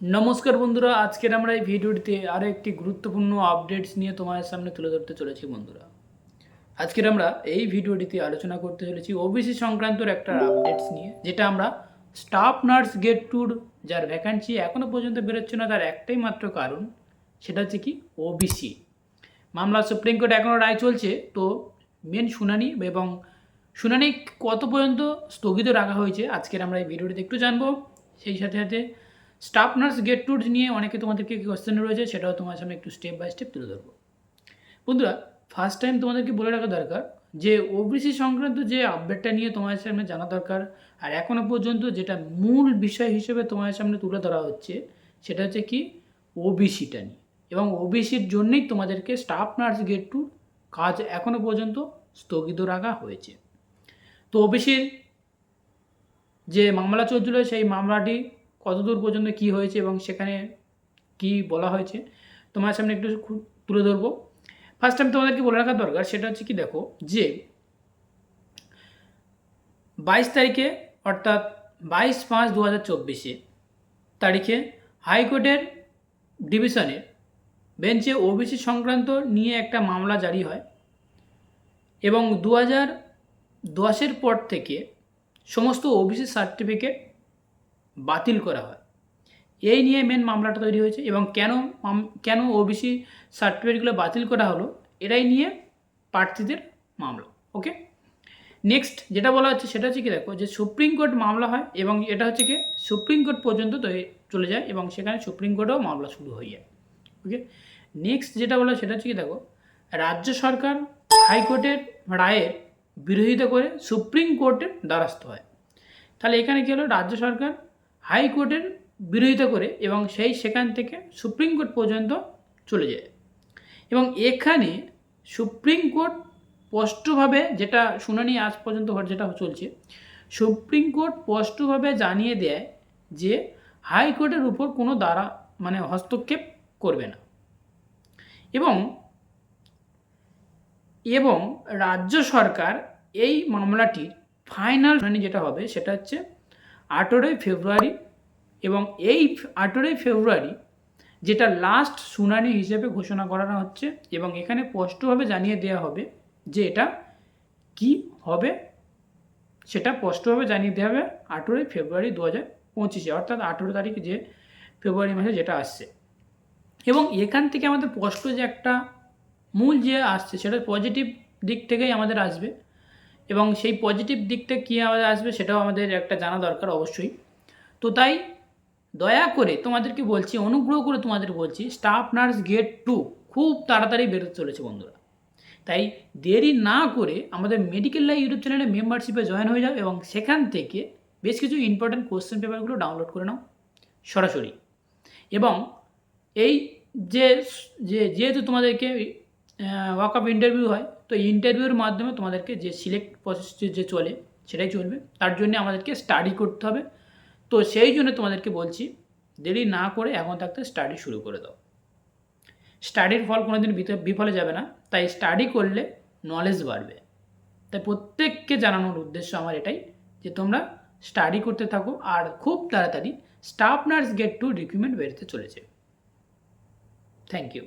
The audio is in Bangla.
নমস্কার বন্ধুরা, আজকের আমরা এই ভিডিওটিতে আরও একটি গুরুত্বপূর্ণ আপডেটস নিয়ে তোমাদের সামনে তুলে ধরতে চলেছি বন্ধুরা। আজকের আমরা এই ভিডিওটিতে আলোচনা করতে চলেছি ওবিসি সংক্রান্তর একটা আপডেটস নিয়ে, যেটা আমরা স্টাফ নার্স গেট টুর যার ভ্যাকান্সি এখনও পর্যন্ত বেরোচ্ছে না, তার একটাই মাত্র কারণ, সেটা হচ্ছে কি ওবিসি মামলা সুপ্রিম কোর্ট এখনও রায় চলছে, তো মেন শুনানি এবং শুনানি কত পর্যন্ত স্থগিত রাখা হয়েছে, আজকের আমরা এই ভিডিওটিতে একটু জানব। সেই সাথে সাথে স্টাফ নার্স গেট টুর নিয়ে অনেকে তোমাদেরকে কোয়েশ্চেন রয়েছে সেটাও তোমার সামনে একটু স্টেপ বাই স্টেপ তুলে ধরবো। বন্ধুরা ফার্স্ট টাইম তোমাদেরকে বলে রাখা দরকার যে ওবিসি সংক্রান্ত যে আপডেটটা নিয়ে তোমাদের সামনে জানা দরকার আর এখনও পর্যন্ত যেটা মূল বিষয় হিসেবে তোমাদের সামনে তুলে ধরা হচ্ছে সেটা হচ্ছে কি ওবিসিটা নিয়ে। এবং ওবিসির জন্যই তোমাদেরকে স্টাফ নার্স গেট টুর কাজ এখনও পর্যন্ত স্থগিত রাখা হয়েছে। তো ওবিসির যে মামলা চলছিল সেই মামলাটি কতদূর পর্যন্ত কি হয়েছে এবং সেখানে কি বলা হয়েছে, তোমার সামনে একটু তুলে ধরবো। ফার্স্ট টাইম তোমাদেরকে বলে রাখা দরকার, সেটা হচ্ছে কি দেখো, যে বাইশ তারিখে অর্থাৎ বাইশ পাঁচ দু হাজার চব্বিশে তারিখে হাইকোর্টের ডিভিশনের বেঞ্চে ওবিসি সংক্রান্ত নিয়ে একটা মামলা জারি হয় এবং দু হাজার দশের পর থেকে সমস্ত ওবিসি সার্টিফিকেট বাতিল করা হয়। এই নিয়ে মেন মামলাটা তৈরি হয়েছে এবং কেন কেন ওবিসি সার্টিফিকেটগুলো বাতিল করা হলো এটাই নিয়ে প্রার্থীদের মামলা ওকে নেক্সট যেটা বলা হচ্ছে সেটা হচ্ছে কি দেখো, যে সুপ্রিম কোর্ট মামলা হয় এবং এটা হচ্ছে কি সুপ্রিম কোর্ট পর্যন্ত চলে যায় এবং সেখানে সুপ্রিম কোর্টেও মামলা শুরু হয়ে যায় ওকে নেক্সট যেটা বলা সেটা হচ্ছে কি দেখো, রাজ্য সরকার হাইকোর্টের রায়ের বিরোধিতা করে সুপ্রিম কোর্টের দ্বারস্থ হয়। তাহলে এখানে কী হলো, রাজ্য সরকার হাইকোর্টের বিরোধিতা করে এবং সেই সেখান থেকে সুপ্রিম কোর্ট পর্যন্ত চলে যায়। এবং এখানে সুপ্রিম কোর্ট স্পষ্টভাবে যেটা শুনানি আজ পর্যন্ত যেটা চলছে, সুপ্রিম কোর্ট স্পষ্টভাবে জানিয়ে দেয় যে হাইকোর্টের উপর কোনো দ্বারা মানে হস্তক্ষেপ করবে না। এবং এবং রাজ্য সরকার এই মামলাটির ফাইনাল শুনানি যেটা হবে সেটা হচ্ছে আঠেরোই ফেব্রুয়ারি এবং এই আঠেরোই ফেব্রুয়ারি যেটা লাস্ট শুনানি হিসেবে ঘোষণা করানো হচ্ছে এবং এখানে স্পষ্টভাবে জানিয়ে দেওয়া হবে যে এটা কি হবে, সেটা স্পষ্টভাবে জানিয়ে দেওয়া হবে আঠেরোই ফেব্রুয়ারি দু হাজার পঁচিশে, অর্থাৎ আঠেরো তারিখ যে ফেব্রুয়ারি মাসে যেটা আসছে। এবং এখান থেকে আমাদের স্পষ্ট যে একটা মূল যে আসছে সেটা পজিটিভ দিক থেকেই আমাদের আসবে। এবং সেই পজিটিভ দিকটা কী আসবে সেটাও আমাদের একটা জানা দরকার অবশ্যই। তো তাই দয়া করে তোমাদেরকে বলছি, অনুগ্রহ করে তোমাদের বলছি স্টাফ নার্স গেট টু খুব তাড়াতাড়ি বেরোতে চলেছে বন্ধুরা। তাই দেরি না করে আমাদের মেডিকেল লাইভ ইউটিউব চ্যানেলে মেম্বারশিপে জয়েন হয়ে যাও এবং সেখান থেকে বেশ কিছু ইম্পর্ট্যান্ট কোশ্চেন পেপারগুলো ডাউনলোড করে নাও, সরাসরি। এবং এই যে যেহেতু তোমাদেরকে ওয়াক আপ ইন্টারভিউ হয় তো ইন্টারভিউর মাধ্যমে তোমাদেরকে যে সিলেক্ট প্রসেস যে চলে, সেটাই চলবে। তার জন্য আমাদেরকে স্টাডি করতে হবে। তো সেই জন্য তোমাদেরকে বলছি, দেরি না করে এখন থাকতে স্টাডি শুরু করে দাও। স্টাডির ফল কোনোদিন বিত- বিফলে যাবে না। তাই স্টাডি করলে নলেজ বাড়বে। তাই প্রত্যেককে জানানোর উদ্দেশ্য আমার এটাই, যে তোমরা স্টাডি করতে থাকো আর খুব তাড়াতাড়ি staff nurse get to recruitment বেরোতে চলেছে। Thank you